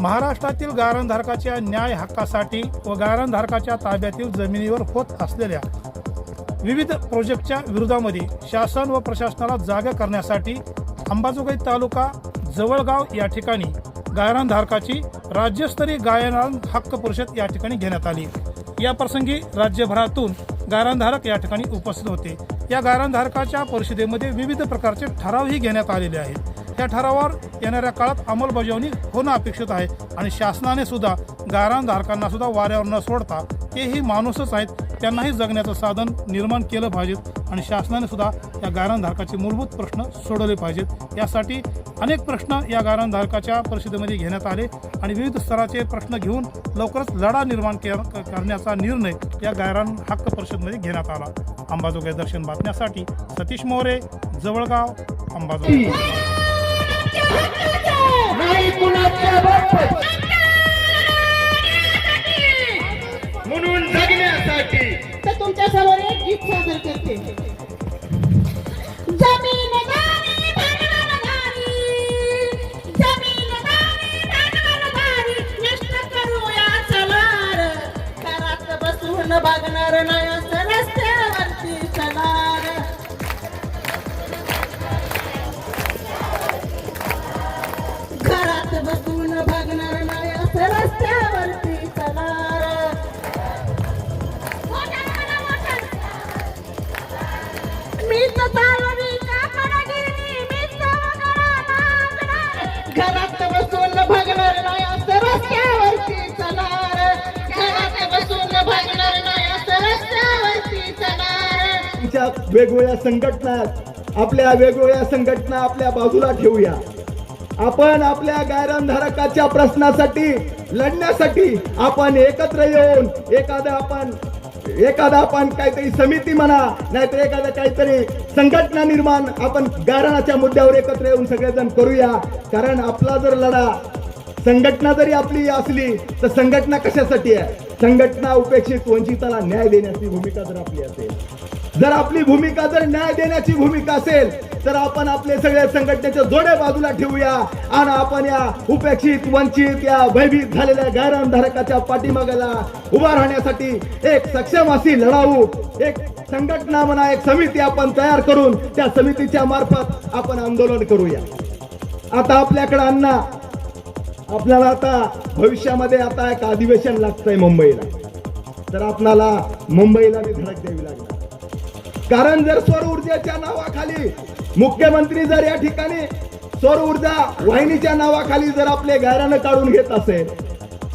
महाराष्ट्रातील गारणधारकाच्या न्याय हक्कासाठी व गारणधारकाच्या ताब्यातील जमिनीवर होत असलेल्या विविध प्रोजेक्टच्या विरोधामध्ये शासन व प्रशासनाला जागा करण्यासाठी अंबाजोगाई तालुका जवळगाव या ठिकाणी गायरानधारकाची राज्यस्तरीय गायरान हक्क परिषद या ठिकाणी घेण्यात आली. या प्रसंगी राज्यभरातून गायरानधारक या ठिकाणी उपस्थित होते. या गायरानधारकाच्या परिषदेमध्ये विविध प्रकारचे ठरावही घेण्यात आलेले आहेत. त्या ठरावावर येणाऱ्या काळात अंमलबजावणी होणं अपेक्षित आहे आणि शासनाने सुद्धा गायरानधारकांना सुद्धा वाऱ्यावर न सोडता तेही माणूसच आहेत त्यांनाही जगण्याचं साधन निर्माण केलं पाहिजेत आणि शासनाने सुद्धा या गायरानधारकाचे मूलभूत प्रश्न सोडवले पाहिजेत. यासाठी अनेक प्रश्न या गायरानधारकाच्या परिषदेमध्ये घेण्यात आले आणि विविध स्तराचे प्रश्न घेऊन लवकरच लढा निर्माण के- करण्याचा निर्णय या गायरान हक्क परिषदेमध्ये घेण्यात आला. अंबाजोगाई दर्शन बातम्यासाठी सतीश मोरे जवळगाव अंबाजोगाई. नाही कुणाच्या म्हणून जगण्यासाठी तर तुमच्यासमोर एक गीत सादर करते. घरात बसून नाही असं रस्त्यावरती घरात बसून नाही असं रस्त्यावरती वेगवेगळ्या संघटना आपल्या वेगवेगळ्या संघटना आपल्या बाजूला ठेवूया. आपण आपल्या गायरानधारकाच्या प्रश्नासाठी लढण्यासाठी आपण एकत्र येऊन एखादं आपण एखादा आपण काहीतरी समिती म्हणा नाहीतर एखादं काहीतरी संघटना निर्माण आपण गारणाच्या मुद्द्यावर एकत्र येऊन सगळेजण करूया. कारण आपला जर लढा संघटना जरी आपली असली तर संघटना कशासाठी आहे? संघटना उपेक्षित वंचिताला न्याय देण्याची भूमिका जर आपली असेल जर आपली भूमिका जर न्याय देण्याची भूमिका असेल तर आपण आपले सगळ्या संघटनेचे जोडे बाजूला ठेवूया. आणि आपण या उपेक्षित वंचित या भयभीत झालेल्या गायरानधारकाच्या पाठीमागाला उभा राहण्यासाठी एक सक्षम अशी लढाऊ एक संघटना म्हणा एक समिती आपण तयार करून त्या समितीच्या मार्फत आपण आंदोलन करूया. आता आपल्याकडे अण्णा आपल्याला आता भविष्यामध्ये आता एक अधिवेशन लागतंय मुंबईला. तर आपल्याला मुंबईला मी धडक द्यावी लागणार. कारण जर सौर ऊर्जेच्या नावाखाली मुख्यमंत्री जर या ठिकाणी सौर ऊर्जा वाहिनीच्या नावाखाली जर आपले गायरानं काढून घेत असेल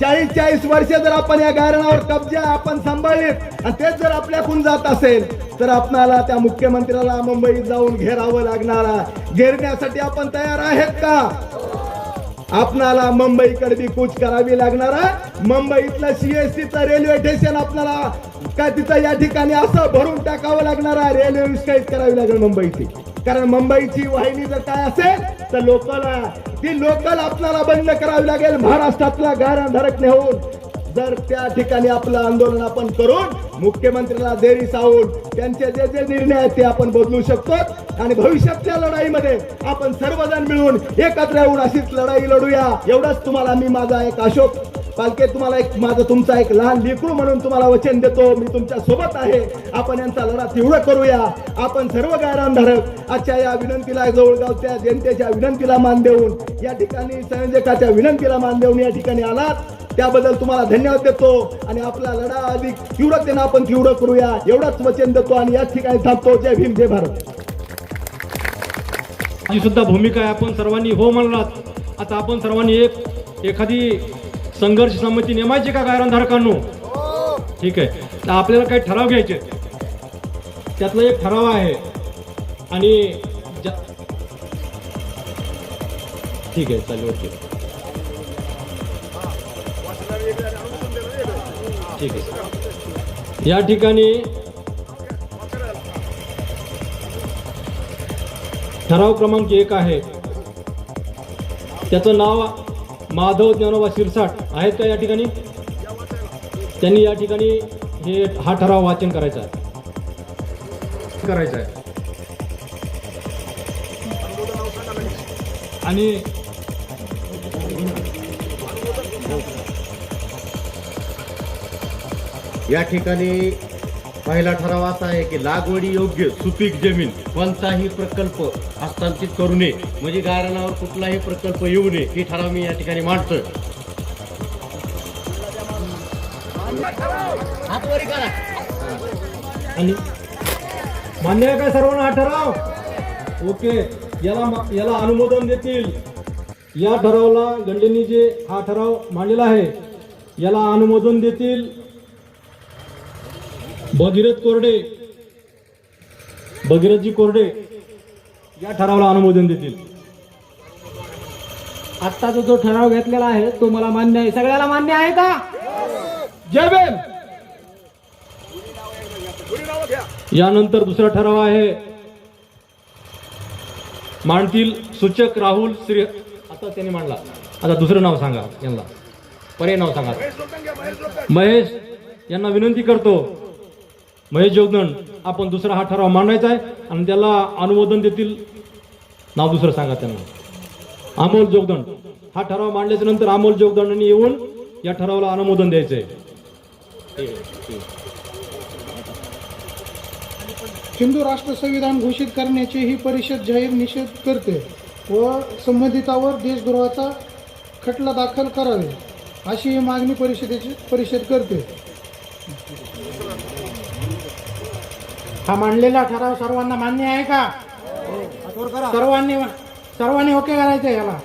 चाळीस चाळीस वर्ष जर आपण या गायरणावर कब्जा आपण सांभाळलीत आणि तेच जर आपल्याकून जात असेल तर आपणाला त्या मुख्यमंत्र्याला मुंबईत जाऊन घेरावं लागणार घेरण्यासाठी आपण तयार आहेत का? आपणाला मुंबईकडे बी कूच करावी लागणार मुंबईतलं मुंबईतलं सीएसटीचं रेल्वे स्टेशन आपल्याला का तिथं या ठिकाणी असं भरून टाकावं लागणार रेल्वे विस्कळीत करावी लागेल मुंबईची. कारण मुंबईची वाहिनी जर काय असेल तर लोकल ती लोकल आपल्याला बंद करावी लागेल. महाराष्ट्रातला गाराधारक नेऊन. जर त्या ठिकाणी आपलं आंदोलन आपण करून मुख्यमंत्र्याला देरी सावून त्यांचे जे जे निर्णय आहेत ते आपण बदलू शकतो. आणि भविष्यातल्या लढाईमध्ये आपण सर्वजण मिळून एकत्र येऊन अशीच लढाई लढूया. एवढंच तुम्हाला मी माझा एक अशोक पालखे तुम्हाला एक माझं तुमचा एक लहान लेकरू म्हणून तुम्हाला वचन देतो. मी तुमच्यासोबत आहे. आपण यांचा लढा तीव्र करूया. आपण सर्व गायरानधारक आजच्या या विनंतीला जवळगावच्या जनतेच्या विनंतीला मान देऊन या ठिकाणी संयोजकाच्या विनंतीला मान देऊन या ठिकाणी आलात. त्याबद्दल तुम्हाला धन्यवाद देतो. आणि आपला लढा अधिक तीव्रतेनं आपण तीव्र करूया. एवढंच वचन देतो आणि याच ठिकाणी थांबतो. जय भीम जय भारत. ही सुद्धा भूमिका आहे. आपण सर्वांनी हो म्हणलात. आता आपण सर्वांनी एक एखादी संघर्ष समिती नेमायची का गायरानधारकांनो ठीक आहे. तर आपल्याला काही ठराव घ्यायचे त्यातला एक ठराव आहे. आणि ठीक आहे चालेल ओके. ठीक आहे. या ठिकाणी ठराव क्रमांक एक आहे. त्याचं नाव माधव ज्ञानोबा शिरसाट आहेत का या ठिकाणी? त्यांनी या ठिकाणी हे हा ठराव वाचन करायचा आहे. करायचा आहे. आणि या ठिकाणी पहिला ठराव असा आहे की लागवडी योग्य सुपीक जमीन कोणताही प्रकल्प हस्तांतरित करू नये. म्हणजे गारणावर कुठलाही प्रकल्प येऊ नये ही ठराव मी या ठिकाणी मांडतोय. आणि मान्य आहे का सर्वांना हा ठराव? ओके याला याला अनुमोदन देतील. या ठरावाला गंडेंनी जे हा ठराव मांडलेला आहे याला अनुमोदन देतील. भगीरथ कोरडे भगीरथजी कोरडे या ठरावाला अनुमोदन देतील. आत्ताचा जो ठराव घेतलेला आहे तो मला मान्य आहे. सगळ्याला मान्य आहे का? जय भीम! यानंतर दुसरा ठराव आहे. मांडतील सूचक राहुल श्री आता त्यांनी मांडला. आता दुसरं नाव सांगा यांना. पर्याय नाव सांगा. महेश यांना विनंती करतो. महेश जोगदंड आपण दुसरा हा ठराव मांडायचा आहे आणि त्याला अनुमोदन देतील. नाव दुसरं सांगा त्यांना. अमोल जोगदंड. हा ठराव मांडल्याच्या नंतर अमोल जोगदंडांनी येऊन या ठरावाला अनुमोदन द्यायचं आहे हिंदू राष्ट्र संविधान घोषित करण्याची ही परिषद जाहीर निषेध करते व संबंधितावर देशद्रोहाचा खटला दाखल करावे अशी ही मागणी परिषदेची परिषद करते. हा मांडलेला ठराव सर्वांना मान्य आहे का? सर्वांनी सर्वांनी ओके करायचं आहे याला.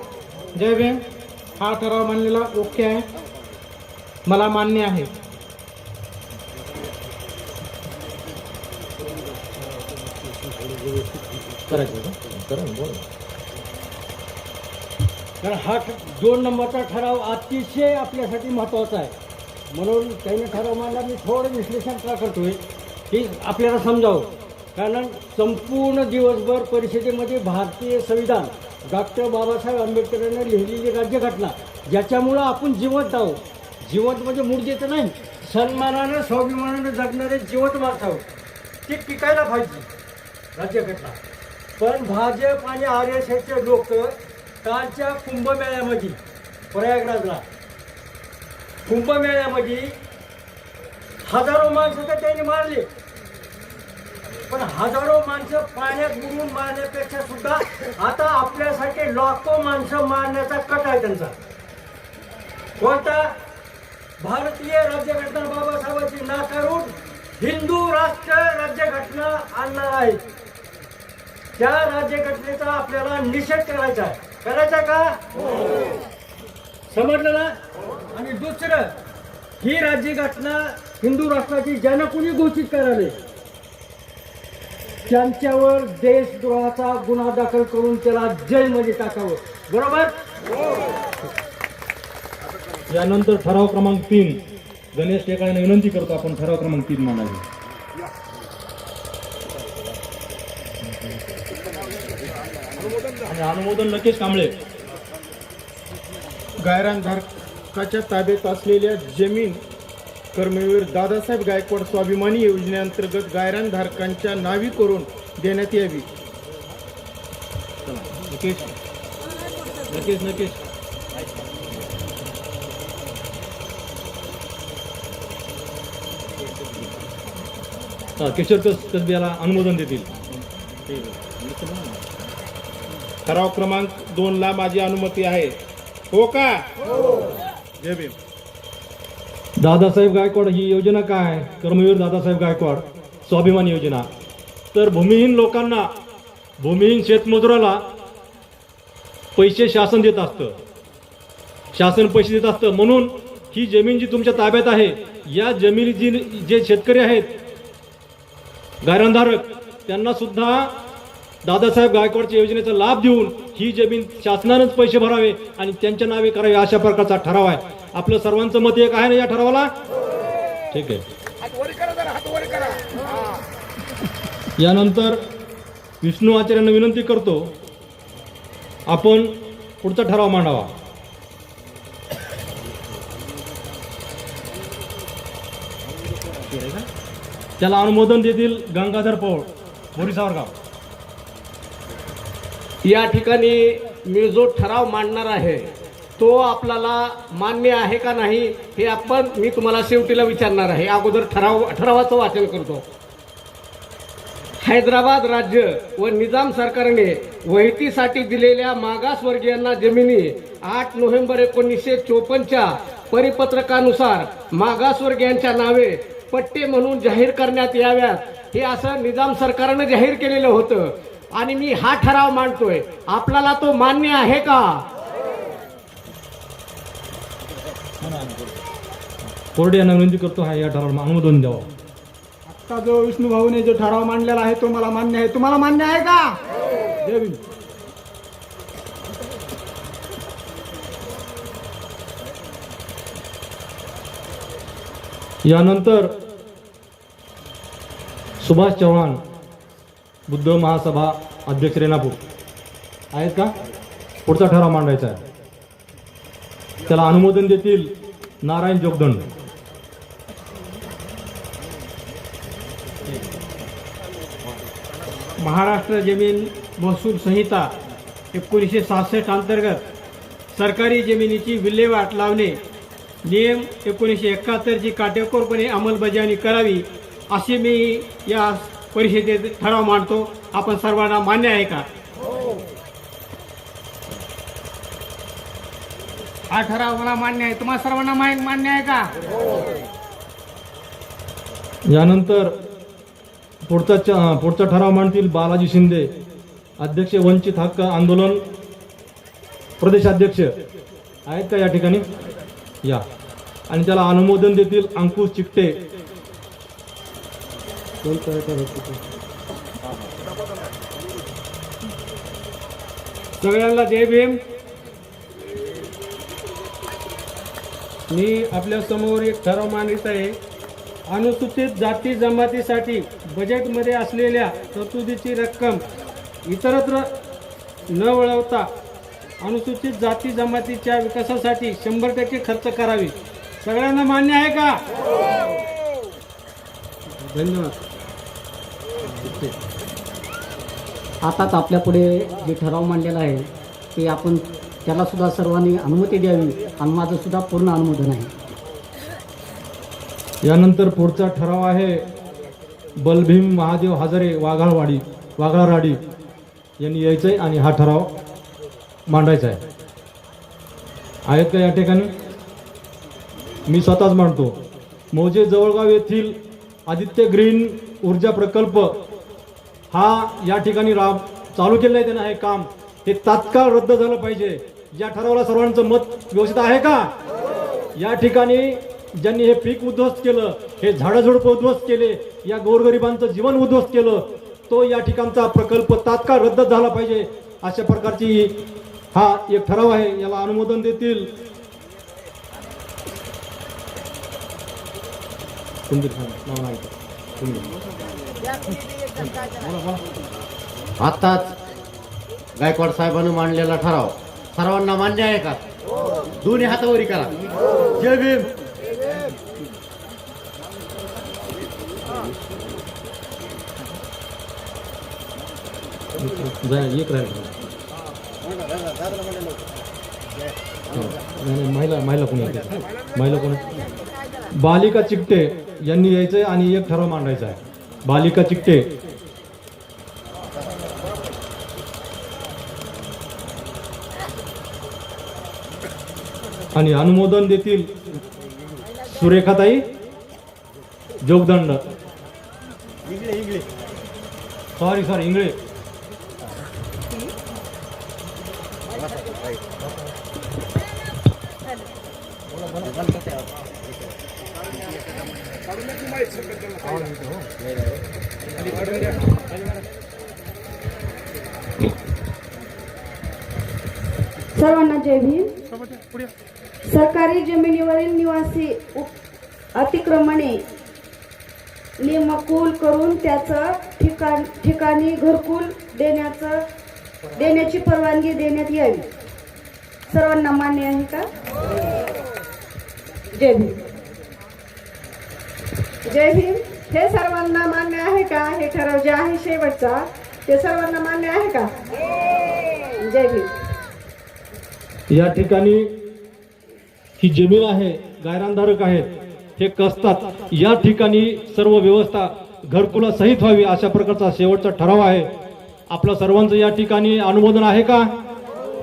जय भीम. हा ठराव मांडलेला ओके आहे. मला मान्य आहे. कारण हा ठ- दोन नंबरचा ठराव अतिशय आपल्यासाठी महत्त्वाचा आहे. म्हणून त्याने ठराव मांडला मी थोडं विश्लेषण का करतोय? ही आपल्याला समजावं. कारण संपूर्ण दिवसभर परिषदेमध्ये भारतीय संविधान डॉक्टर बाबासाहेब आंबेडकरांनी लिहिलेली राज्यघटना ज्याच्यामुळं आपण जिवंत आहोत. जिवंत म्हणजे मूर्जेचं नाही सन्मानानं स्वाभिमानानं जगणारे जिवंत माणसं आहोत. ते टिकायला पाहिजे राज्यघटना. पण भाजप आणि आर एस एसचे लोक कालच्या कुंभमेळ्यामध्ये प्रयागराजला कुंभमेळ्यामध्ये हजारो माणसं तर त्यांनी मारले. पण हजारो माणसं पाण्यात बुडून मारण्यापेक्षा सुद्धा आता आपल्यासाठी लाखो माणसं मारण्याचा कट आहे त्यांचा. कोणता? भारतीय राज्यघटना बाबासाहेबांची नाकारून हिंदू राष्ट्र राज्यघटना आणणार आहे. त्या राज्यघटनेचा आपल्याला निषेध करायचा आहे. करायचा का? हो. समजलं ना? आणि दुसरं ही राज्यघटना हिंदू राष्ट्राची ज्यानं कुणी घोषित करावी. त्यांच्यावर देशद्रोहाचा गुन्हा दाखल करून त्याला जेलमध्ये टाकावं. बरोबर? यानंतर ठराव क्रमांक तीन. गणेश टेकाळ्याने विनंती करतो आपण ठराव क्रमांक तीन मांडावी. आणि अनुमोदन नक्कीच कांबळे. गायरानधारकाच्या ताब्यात असलेल्या जमीन कर्मवीर दादासाहेब गायकवाड स्वाभिमानी योजनेअंतर्गत गायरानधारकांच्या नावी करून देण्यात यावी. नक्कीच नक्कीच नक्कीच हा, किशोर कस कसबे अनुमोदन देतील. ठराव क्रमांक दोनला माझी अनुमती आहे. हो का? हो. जय भीम. दादासाहेब गायकवाड ही योजना काय? कर्मवीर दादासाहेब गायकवाड स्वाभिमान योजना. तर भूमिहीन लोकांना भूमिहीन शेतमजुराला पैसे शासन देत असतं. शासन पैसे देत असतं. म्हणून ही जमीन जी तुमच्या ताब्यात आहे या जमिनी जी जे शेतकरी आहेत गायरणधारक त्यांना सुद्धा दादासाहेब गायकवाडच्या योजनेचा लाभ देऊन ही जमीन शासनानंच पैसे भरावे आणि त्यांच्या नावे करावे अशा प्रकारचा ठराव आहे. आपलं सर्वांचं मत एक आहे ना या ठरावाला? ठीक आहे. यानंतर विष्णू आचार्यांना विनंती करतो आपण पुढचा ठराव मांडावा. त्याला अनुमोदन देतील गंगाधर पौळ बोरी सावरगाव या ठिकाणी मी जो ठराव मांडणार आहे तो आपल्याला मान्य आहे का नाही हे आपण मी तुम्हाला शेवटीला विचारणार आहे. अगोदर ठराव ठरावाचं वाचन करतो. हैदराबाद राज्य व निजाम सरकारने वहितीसाठी दिलेल्या मागासवर्गीयांना जमिनी आठ नोव्हेंबर एकोणीसशे चोपन्नच्या परिपत्रकानुसार मागासवर्गीयांच्या नावे पट्टे म्हणून जाहीर करण्यात याव्यात. हे असं निजाम सरकारनं जाहीर केलेलं होतं. आणि मी हा ठराव मांडतोय. आपल्याला तो मान्य आहे का? कोर्ट यांना विनंती करतो हा या ठरावाला अनुमोदन द्यावं. आता जो विष्णू भाऊने जो ठराव मांडलेला आहे तो मला मान्य आहे. तुम्हाला मान्य आहे का? जय भीम. यानंतर सुभाष चव्हाण बुद्ध महासभा अध्यक्ष रेणापूर. आहेत का? पुढचा ठराव मांडायचा आहे. त्याला अनुमोदन देतील नारायण जोगदंड. महाराष्ट्र जमीन महसूल संहिता एकोणीसशे सहासष्ट अंतर्गत सरकारी जमिनीची विल्हेवाट लावणे नियम एकोणीसशे एकाहत्तरची काटेकोरपणे अंमलबजावणी करावी असे मी या परिषदेत ठराव मांडतो. आपण सर्वांना मान्य आहे का? हा ठराव मला मान्य आहे. तुम्हाला सर्वांना मान्य आहे का? यानंतर पुढचा च- पुढचा ठराव मांडतील बालाजी शिंदे. अध्यक्ष वंचित हक्क आंदोलन प्रदेशाध्यक्ष आहेत का या ठिकाणी? या. आणि त्याला अनुमोदन देतील अंकुश चिकटे. सगळ्यांना जय भीम. मी आपल्यासमोर एक ठराव मांडित आहे. अनुसूचित जाती जमातीसाठी बजेटमध्ये असलेल्या तरतुदीची रक्कम इतरत्र न वळवता अनुसूचित जाती जमातीच्या विकासासाठी शंभर टक्के खर्च करावी. सगळ्यांना मान्य आहे का? धन्यवाद. आताच आपल्या पुढे जे ठराव मांडलेला आहे ते आपण त्यालासुद्धा सर्वांनी अनुमती द्यावी आणि माझंसुद्धा पूर्ण अनुमोदन आहे. यानंतर पुढचा ठराव आहे बलभीम महादेव हजारे वाघाळवाडी वाघाळराडी यांनी यायचं आहे आणि हा ठराव मांडायचा आहे. आहेत का या ठिकाणी? मी स्वतःच मांडतो. मौजे जवळगाव येथील आदित्य ग्रीन ऊर्जा प्रकल्प हा या ठिकाणी राब चालू केलेलं आहे त्यांना हे काम. हे तात्काळ रद्द झालं पाहिजे. या ठरावाला सर्वांचं मत व्यवस्थित आहे का? या ठिकाणी ज्यांनी हे पीक उद्ध्वस्त केलं हे झाडझुडप उद्ध्वस्त केले या गोरगरिबांचं जीवन उद्ध्वस्त केलं तो या ठिकाणचा प्रकल्प तात्काळ रद्द झाला पाहिजे अशा प्रकारची हा एक ठराव आहे. याला अनुमोदन देतील. आत्ताच आताच गायकवाड साहेबांनी मांडलेला ठराव. सर्वांना मान्य आहे का? दोन्ही हातावरी करा. जय भीम. एक हो, महिला महिला कोणी महिला कोणी बालिका चिकटे यांनी यायचंय आणि एक ठराव मांडायचा आहे. बालिका चिकटे. आणि अनुमोदन देतील सुरेखाताई जोगदंड. Sorry sorry Ingle. सर्वांना जय भीम. सरकारी जमिनीवरील निवासी अतिक्रमणे नियमकुल करून त्याचं ठिकाण ठिकाणी घरकुल देण्याचं देण्याची परवानगी देण्यात यावी. सर्वांना मान्य आहे का? जय भीम. जय भीम. हे सर्वांना मान्य आहे का? हे ठराव जे आहे शेवटचा ते सर्वांना मान्य आहे का? जय भीम. या ठिकाणी ही जमीन आहे गायरानधारक आहेत हे कसतात या ठिकाणी सर्व व्यवस्था घरकुलासहित व्हावी अशा प्रकारचा शेवटचा ठराव आहे. आपल्या सर्वांचं या ठिकाणी अनुमोदन आहे का?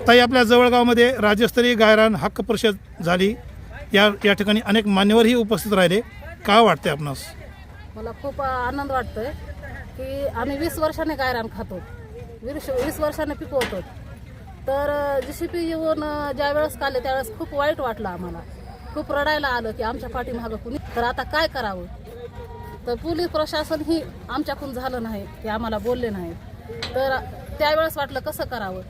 ताई आपल्या जवळगावमध्ये राज्यस्तरीय गायरान हक्क परिषद झाली. या या ठिकाणी अनेक मान्यवरही उपस्थित राहिले. काय वाटते आपणास? मला खूप आनंद वाटतोय की आम्ही वीस वर्षाने गायरान खातो. वीस वीस वर्षाने पिकवतो तर जी सी पी येऊन ज्या वेळेस काढले त्यावेळेस खूप वाईट वाटलं आम्हाला. खूप रडायला आलं की आमच्या पाठीमागं कुणी तर आता काय करावं? तर पोलीस प्रशासन ही आमच्याकडून झालं नाही की आम्हाला बोलले नाही. तर त्यावेळेस वाटलं कसं करावं?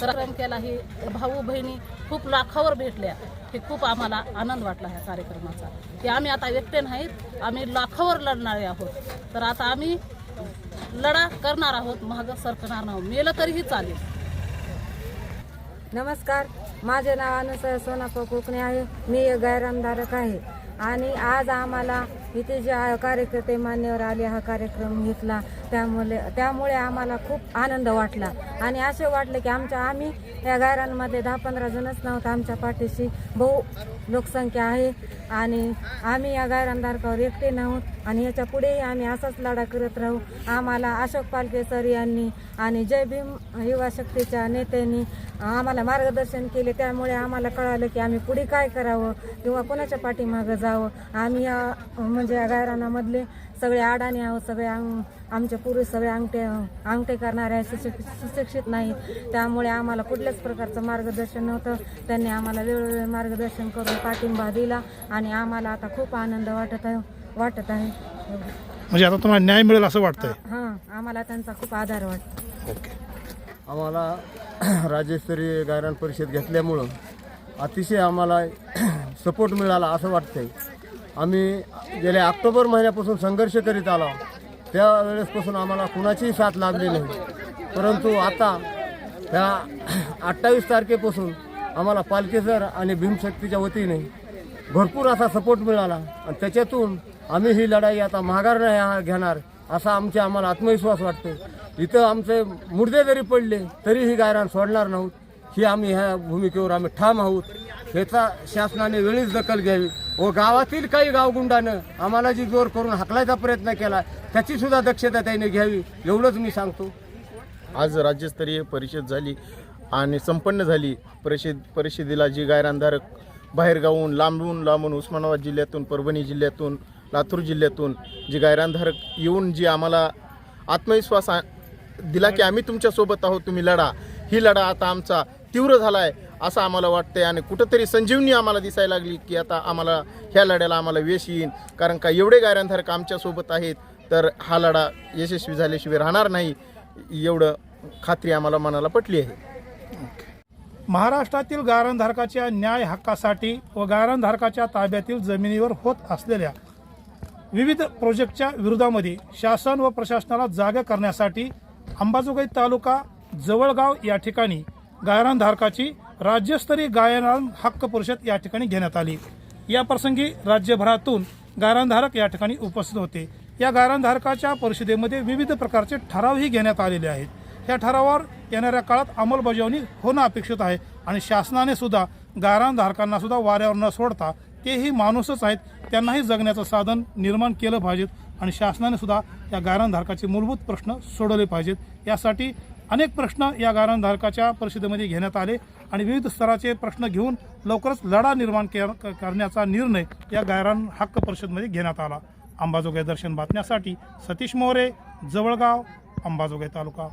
तर कार्यक्रम केला ही भाऊ बहिणी खूप लाखावर भेटल्या. हे खूप आम्हाला आनंद वाटला ह्या कार्यक्रमाचा. की आम्ही आता एकटे नाहीत आम्ही लाखावर लढणारे आहोत. तर आता आम्ही लढा करणार आहोत मागं सरकणार नाही. मेलं तरीही चालेल. नमस्कार. माझे नाव अनुसया सोनाप्पा कोकणे आहे. मी एक गैरामधारक आहे. आणि आज आम्हाला इथे जे कार्यकर्ते मान्यवर आले हा कार्यक्रम घेतला. त्यामुळे त्यामुळे आम्हाला खूप आनंद वाटला. आणि असे वाटले की आमच्या आम्ही या गायरांमध्ये दहा पंधरा जणच नव्हतं. आमच्या पाठीशी बहु लोकसंख्या आहे. आणि आम्ही या गायरानधारकावर एकटे नव्हत. आणि याच्या पुढेही आम्ही असाच लढा करत राहू. आम्हाला अशोक पालके सर यांनी आणि जय भीम युवा शक्तीच्या नेत्यांनी आम्हाला मार्गदर्शन केले. त्यामुळे आम्हाला कळालं की आम्ही पुढे काय करावं किंवा कोणाच्या पाठीमागं जावं. आम्ही या म्हणजे या गायरानामधले सगळे अडाणी आहोत सगळे अंग आमचे पुरुष सगळे अंगठे अंगठे करणारे आहे, सुशिक सुशिक्षित नाहीत त्यामुळे आम्हाला कुठल्याच प्रकारचं मार्गदर्शन नव्हतं. त्यांनी आम्हाला वेळोवेळी मार्गदर्शन करून पाठिंबा दिला आणि आम्हाला आता खूप आनंद वाटत आहे वाटत आहे. म्हणजे आता तुम्हाला न्याय मिळेल असं वाटतंय? हां आम्हाला त्यांचा खूप आधार वाटतो. आम्हाला राज्यस्तरीय गायरान परिषद घेतल्यामुळं अतिशय आम्हाला सपोर्ट मिळाला असं वाटतंय. आम्ही गेल्या ऑक्टोबर महिन्यापासून संघर्ष करीत आलो त्यावेळेसपासून आम्हाला कुणाचीही साथ लागली नाही. परंतु आता ह्या अठ्ठावीस तारखेपासून आम्हाला पालखेसर आणि भीमशक्तीच्या वतीने भरपूर असा सपोर्ट मिळाला. आणि त्याच्यातून आम्ही ही लढाई आता माघार नाही घेणार असा आमचे आम्हाला आत्मविश्वास वाटतो. इथं आमचे मुर्दे जरी पडले तरी ही गायरान सोडणार नाहीत. ही आम्ही ह्या भूमिकेवर आम्ही ठाम आहोत. ह्याचा शासनाने वेळीच दखल घ्यावी. व गावातील काही गावगुंडानं आम्हाला जी जोर करून हाकलायचा प्रयत्न केला त्याची सुद्धा दक्षता त्याने घ्यावी एवढंच मी सांगतो. आज राज्यस्तरीय परिषद झाली आणि संपन्न झाली. परिषद परिषदेला जी गायरानधारक बाहेरगावून लांबून लांबून उस्मानाबाद जिल्ह्यातून परभणी जिल्ह्यातून लातूर जिल्ह्यातून जी गायरानधारक येऊन जी आम्हाला आत्मविश्वास दिला की आम्ही तुमच्यासोबत आहोत तुम्ही लढा. ही लढा आता आमचा तीव्र झाला आहे असं आम्हाला वाटतंय. आणि कुठंतरी संजीवनी आम्हाला दिसायला लागली की आता आम्हाला ह्या लढ्याला आम्हाला यश येईन. कारण का एवढे गायरानधारक आमच्यासोबत आहेत तर हा लढा यशस्वी झाल्याशिवाय राहणार नाही एवढं खात्री आम्हाला मनाला पटली आहे. महाराष्ट्रातील गायरानधारकाच्या न्याय हक्कासाठी व गायरानधारकाच्या ताब्यातील जमिनीवर होत असलेल्या विविध प्रोजेक्टच्या विरोधामध्ये शासन व प्रशासनाला जागा करण्यासाठी अंबाजोगाई तालुका जवळगाव या ठिकाणी गायरानधारकाची राज्यस्तरीय गायरान हक्क परिषद या ठिकाणी घेण्यात आली. या प्रसंगी राज्यभरातून गायरानधारक या ठिकाणी उपस्थित होते. या गायरानधारकाच्या परिषदेमध्ये विविध प्रकारचे ठरावही घेण्यात आलेले आहेत. या ठरावावर येणाऱ्या काळात अंमलबजावणी होणं अपेक्षित आहे आणि शासनाने सुद्धा गायरानधारकांना सुद्धा वाऱ्यावर न सोडता तेही माणूसच आहेत त्यांनाही जगण्याचं साधन निर्माण केलं पाहिजेत आणि शासनाने सुद्धा या गायरानधारकाचे मूलभूत प्रश्न सोडवले पाहिजेत. यासाठी अनेक प्रश्न या गायरानधारकाच्या परिषदेमध्ये घेण्यात आले आणि विविध स्तराचे प्रश्न घेऊन लवकरच लढा निर्माण के- करण्याचा निर्णय या गायरान हक्क परिषदेमध्ये घेण्यात आला. अंबाजोगाई दर्शन बातम्यासाठी सतीश मोरे जवळगाव अंबाजोगाई तालुका.